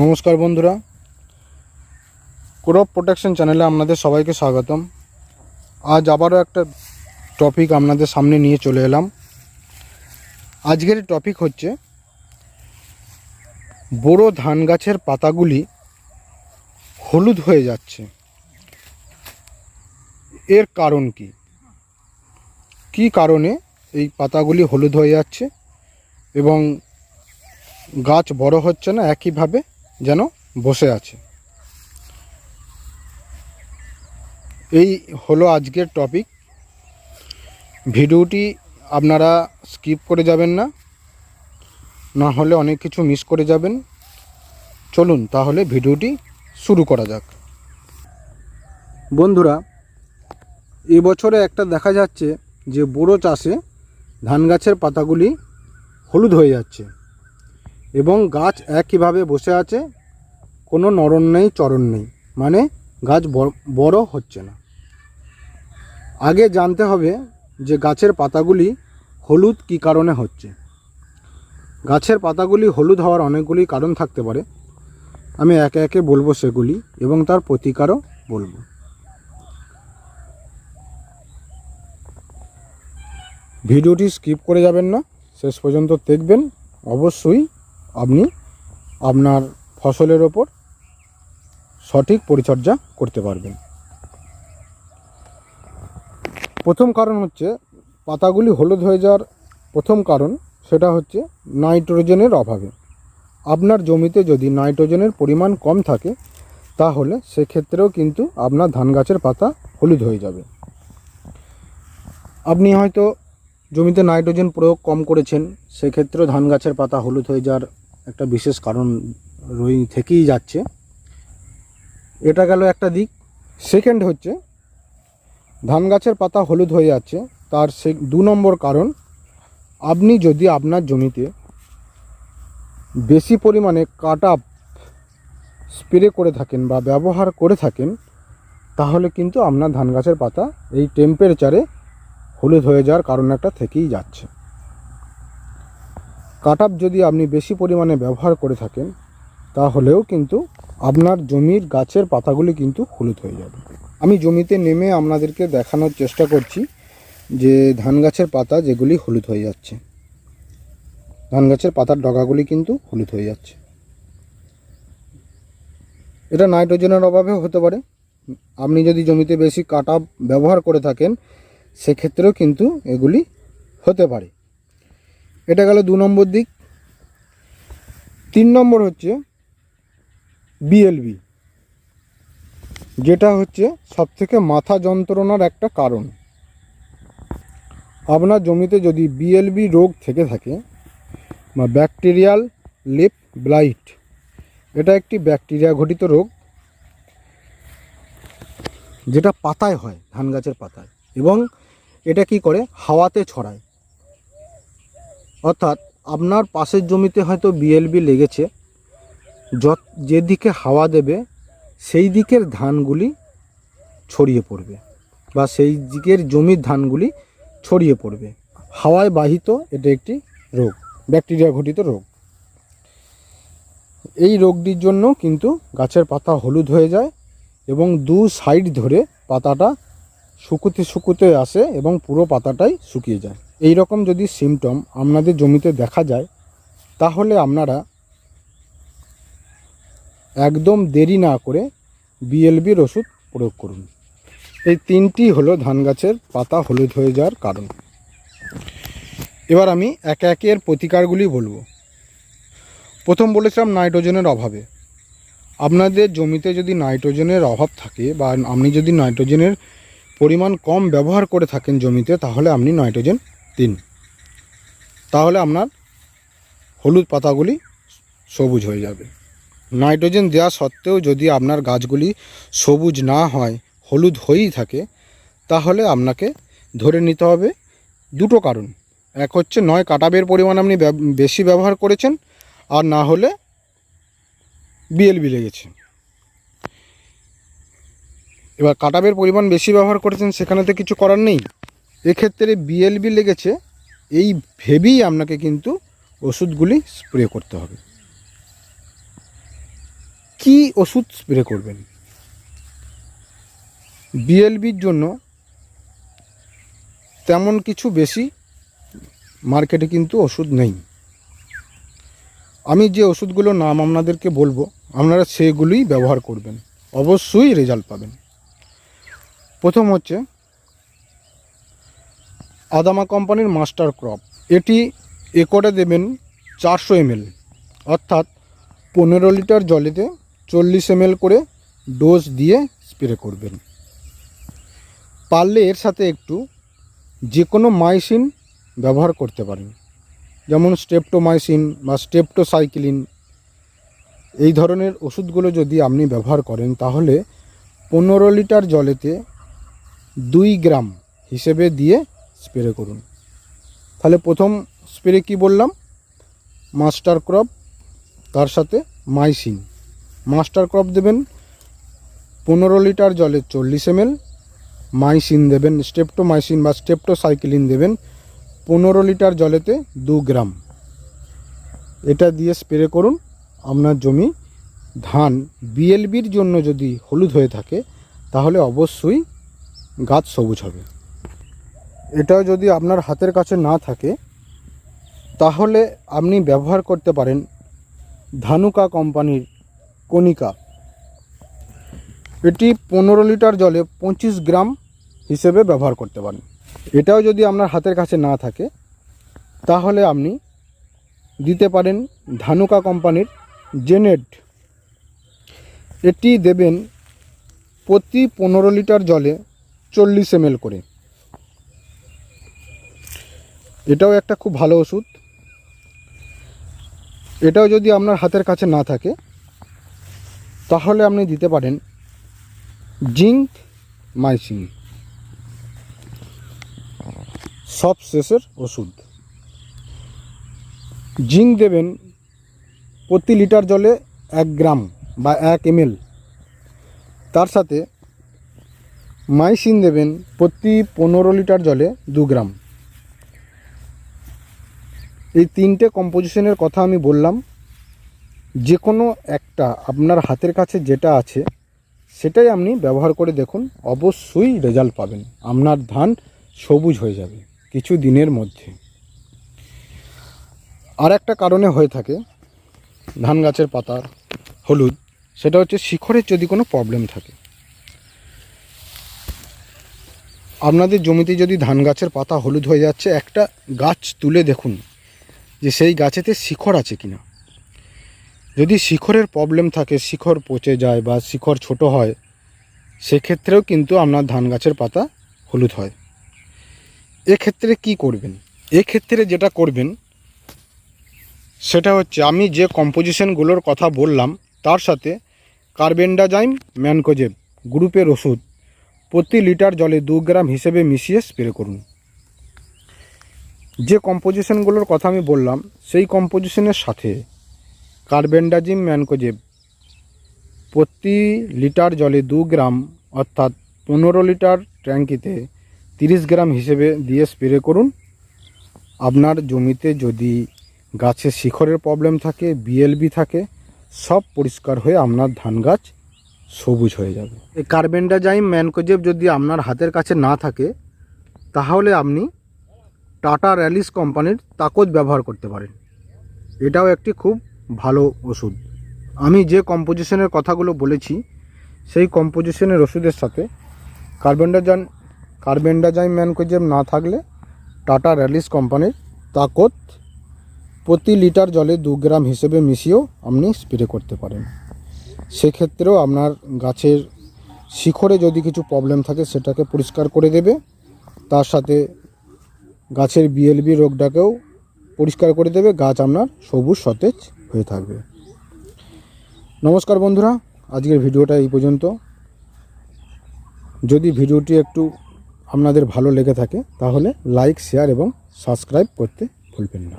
নমস্কার বন্ধুরা। Crop protection চ্যানেলে আপনাদের সবাইকে স্বাগতম। আজ আবারও একটা টপিক আপনাদের সামনে নিয়ে চলে এলাম। আজকের টপিক হচ্ছে বড় ধান গাছের পাতাগুলি হলুদ হয়ে যাচ্ছে। এর কারণ কি? কি কারণে এই পাতাগুলি হলুদ হয়ে যাচ্ছে এবং গাছ বড় হচ্ছে না একইভাবে? যেন বসে আছে। এই হলো আজকের টপিক ভিডিওটি আপনারা স্কিপ করে যাবেন না। না হলে অনেক কিছু মিস করে যাবেন। চলুন তাহলে ভিডিওটি শুরু করা যাক। বন্ধুরা এবছরে একটা দেখা যাচ্ছে যে বড়ো চাষে ধান গাছের পাতাগুলি হলুদ হয়ে যাচ্ছে। এবং গাছ একইভাবে বসে আছে, কোনো নরণ নেই, চরণ নেই। মানে গাছ বড়- হচ্ছে না। আগে জানতে হবে যে গাছের পাতাগুলি হলুদ কী কারণে হচ্ছে। গাছের পাতাগুলি হলুদ হওয়ার অনেকগুলি কারণ থাকতে পারে। আমি একে একে বলব সেগুলি এবং তার প্রতিকারও বলব। ভিডিওটি স্কিপ করে যাবেন না। শেষ পর্যন্ত দেখবেন। অবশ্যই আপনি আপনার ফসলের ওপর সঠিক পরিচর্যা করতে পারবেন। প্রথম কারণ হচ্ছে পাতাগুলি হলুদ হয়ে যাওয়ার প্রথম কারণ সেটা হচ্ছে নাইট্রোজেনের অভাবে। আপনার জমিতে যদি নাইট্রোজেনের পরিমাণ কম থাকে, তাহলে সেক্ষেত্রেও কিন্তু আপনার ধান গাছের পাতা হলুদ হয়ে যাবে। আপনি হয়তো জমিতে নাইট্রোজেন প্রয়োগ কম করেছেন, সেক্ষেত্রেও ধান গাছের পাতা হলুদ হয়ে যাওয়ার একটা বিশেষ কারণ রই থেকেই যাচ্ছে। এটা গেল একটা দিক। সেকেন্ড হচ্ছে, ধান গাছের পাতা হলুদ হয়ে যাচ্ছে। তার সে দু নম্বর কারণ, আপনি যদি আপনার জমিতে বেশি পরিমাণে কাট আপ স্প্রে করে থাকেন বা ব্যবহার করে থাকেন, তাহলে কিন্তু আপনার ধান গাছের পাতা এই টেম্পারেচারে হলুদ হয়ে যাওয়ার কারণ একটা থেকেই যাচ্ছে। কাট আপ যদি আপনি বেশি পরিমাণে ব্যবহার করে থাকেন, তাহলেও কিন্তু আপনার জমির গাছের পাতাগুলি কিন্তু হলুদ হয়ে যাবে। আমি জমিতে নেমে আপনাদেরকে দেখানোর চেষ্টা করছি যে ধান গাছের পাতা যেগুলি হলুদ হয়ে যাচ্ছে। ধান গাছের পাতার ডগাগুলি কিন্তু হলুদ হয়ে যাচ্ছে। এটা নাইট্রোজেনের অভাবেও হতে পারে। আপনি যদি জমিতে বেশি কাট ব্যবহার করে থাকেন, সেক্ষেত্রেও কিন্তু এগুলি হতে পারে। এটা গেল দু নম্বর দিক। তিন নম্বর হচ্ছে বিএলবি যেটা হচ্ছে সবথেকে মাথা যন্ত্রণার একটা কারণ। আপনার জমিতে যদি বিএলবি রোগ থেকে থাকে, বা ব্যাকটেরিয়াল লিপ ব্লাইট এটা একটি ব্যাকটেরিয়া ঘটিত রোগ, যেটা পাতায় হয় ধান গাছের পাতায়, এবং এটা কি করে? হাওয়াতে ছড়ায়। অর্থাৎ আপনার পাশের জমিতে হয়তো বিএলবি লেগেছে, যত যেদিকে হাওয়া দেবে, সেই দিকের ধানগুলি ছড়িয়ে পড়বে বা সেই দিকের জমির ধানগুলি ছড়িয়ে পড়বে। হাওয়ায় বাহিত এটা একটি রোগ, ব্যাকটেরিয়া ঘটিত রোগ। এই রোগটির জন্য কিন্তু গাছের পাতা হলুদ হয়ে যায় এবং দু সাইড ধরে পাতাটা শুকুতে শুকুতে আসে এবং পুরো পাতাটাই শুকিয়ে যায়। এই রকম যদি সিমটম আপনাদের জমিতে দেখা যায়, তাহলে আপনারা একদম দেরি না করে বিএলবির ওষুধ প্রয়োগ করুন। এই তিনটি হলো ধান গাছের পাতা হলুদ হয়ে যাওয়ার কারণ। এবার আমি একে একে এর প্রতিকারগুলি বলব। প্রথম বলেছিলাম নাইট্রোজেনের অভাবে। আপনাদের জমিতে যদি নাইট্রোজেনের অভাব থাকে বা আপনি যদি নাইট্রোজেনের পরিমাণ কম ব্যবহার করে থাকেন জমিতে, তাহলে আপনি নাইট্রোজেন দিন তাহলে আপনার হলুদ পাতাগুলি সবুজ হয়ে যাবে। নাইট্রোজেন দেওয়া সত্ত্বেও যদি আপনার গাছগুলি সবুজ না হয়, হলুদ হয়েই থাকে, তাহলে আপনাকে ধরে নিতে হবে দুটো কারণ। এক হচ্ছে নয় কাটাবের পরিমাণ আপনি বেশি ব্যবহার করেছেন, আর না হলে বিএলবি লেগেছে এবার কাটাবের পরিমাণ বেশি ব্যবহার করেছেন সেখানে তো কিছু করার নেই? এক্ষেত্রে বিএলবি লেগেছে। এই ভেবেই আপনাকে কিন্তু ওষুধগুলি স্প্রে করতে হবে। কি ওষুধ স্প্রে করবেন? বিএলবির জন্য তেমন কিছু বেশি মার্কেটে কিন্তু ওষুধ নেই। আমি যে ওষুধগুলোর নাম আপনাদেরকে বলব, আপনারা সেগুলোই ব্যবহার করবেন। অবশ্যই রেজাল্ট পাবেন। প্রথম হচ্ছে আদামা কোম্পানির মাস্টার ক্রপ। এটি একরে দেবেন চারশো এমএল, অর্থাৎ পনেরো লিটার জলেতে চল্লিশ এমএল করে ডোজ দিয়ে স্প্রে করবেন। পারলে এর সাথে একটু যে কোনো মাইসিন ব্যবহার করতে পারেন, যেমন স্টেপটোমাইসিন বা স্টেপটোসাইক্লিন। এই ধরনের ওষুধগুলো যদি আপনি ব্যবহার করেন, তাহলে পনেরো লিটার জলেতে দুই গ্রাম হিসেবে দিয়ে স্প্রে করুন। তাহলে প্রথম স্প্রে কি বললাম? মাস্টার ক্রপ, তার সাথে মাইসিন। মাস্টার ক্রপ দেবেন পনেরো লিটার জলে চল্লিশ এমএল। মাইসিন দেবেন, স্টেপটোমাইসিন বা স্টেপটো স্টেপটোসাইক্লিন দেবেন পনেরো লিটার জলেতে দু গ্রাম। এটা দিয়ে স্প্রে করুন। আপনার জমি ধান, বিএলবির জন্য যদি হলুদ হয়ে থাকে, তাহলে অবশ্যই গাছ সবুজ হবে। এটাও যদি আপনার হাতের কাছে না থাকে, তাহলে আপনি ব্যবহার করতে পারেন ধানুকা কোম্পানির কণিকা। এটি পনেরো লিটার জলে পঁচিশ গ্রাম হিসেবে ব্যবহার করতে পারেন। এটাও যদি আপনার হাতের কাছে না থাকে, তাহলে আপনি দিতে পারেন ধানুকা কোম্পানির জেনেট। এটি দেবেন প্রতি পনেরো লিটার জলে চল্লিশ এমএল করে। এটাও একটা খুব ভালো ওষুধ। এটাও যদি আপনার হাতের কাছে না থাকে, তাহলে আপনি দিতে পারেন জিঙ্ক মাইসিন সব শেষের ওষুধ। জিঙ্ক দেবেন প্রতি লিটার জলে এক গ্রাম বা এক এমএল। তার সাথে মাইসিন দেবেন প্রতি পনেরো লিটার জলে দু গ্রাম। এই তিনটে কম্পোজিশনের কথা আমি বললাম। যে কোনো একটা আপনার হাতের কাছে যেটা আছে, সেটাই আপনি ব্যবহার করে দেখুন, অবশ্যই রেজাল্ট পাবেন। আপনার ধান সবুজ হয়ে যাবে কিছু দিনের মধ্যে। আর একটা কারণে হয়ে থাকে, ধান গাছের পাতার হলুদ, সেটা হচ্ছে শিখরের যদি কোনো প্রবলেম থাকে। আপনাদের জমিতে যদি ধান গাছের পাতা হলুদ হয়ে যাচ্ছে, একটা গাছ তুলে দেখুন যে সেই গাছেতে শিখর আছে কিনা। যদি শিখরের প্রবলেম থাকে, শিখর পচে যায় বা শিখর ছোট হয়, সেক্ষেত্রেও কিন্তু আপনার ধান গাছের পাতা হলুদ হয়। এক্ষেত্রে কি করবেন? এক্ষেত্রে যেটা করবেন, সেটা হচ্ছে আমি যে কম্পোজিশনগুলোর কথা বললাম, তার সাথে কার্বেন্ডাজাইম ম্যানকোজেব গ্রুপের ওষুধ প্রতি লিটার জলে দু গ্রাম হিসেবে মিশিয়ে স্প্রে করুন। যে কম্পোজিশনগুলোর কথা আমি বললাম, সেই কম্পোজিশনের সাথে কার্বেন্ডাজিম ম্যানকোজেব প্রতি লিটার জলে দু গ্রাম অর্থাৎ পনেরো লিটার ট্যাঙ্কিতে তিরিশ গ্রাম হিসেবে দিয়ে স্প্রে করুন। আপনার জমিতে যদি গাছে শিখরের প্রবলেম থাকে বিএলবি থাকে, সব পরিষ্কার হয়ে আপনার ধান গাছ সবুজ হয়ে যাবে। এই কার্বেন্ডাজাইম ম্যানকোজেব যদি আপনার হাতের কাছে না থাকে, তাহলে আপনি টাটা র্যালিস কোম্পানির তাকত ব্যবহার করতে পারেন। এটাও একটি খুব ভালো ওষুধ। আমি যে কম্পোজিশনের কথাগুলো বলেছি, সেই কম্পোজিশনের ওষুধের সাথে কার্বেন্ডাজান, কার্বেন্ডাজাইম ম্যানকোজেব না থাকলে টাটা র্যালিস কোম্পানির তাকত প্রতি লিটার জলে দু গ্রাম হিসেবে মিশিয়েও আপনি স্প্রে করতে পারেন। সেক্ষেত্রেও আপনার গাছের শিখরে যদি কিছু প্রবলেম থাকে, সেটাকে পরিষ্কার করে দেবে। তার সাথে গাছের বিএলবি রোগটাকেও পরিষ্কার করে দেবে, গাছ আপনার সবুজ, সতেজ হয়ে থাকবে। নমস্কার বন্ধুরা, আজকের ভিডিওটা এই পর্যন্ত। যদি ভিডিওটি একটু আপনাদের ভালো লেগে থাকে, তাহলে লাইক, শেয়ার এবং সাবস্ক্রাইব করতে ভুলবেন না।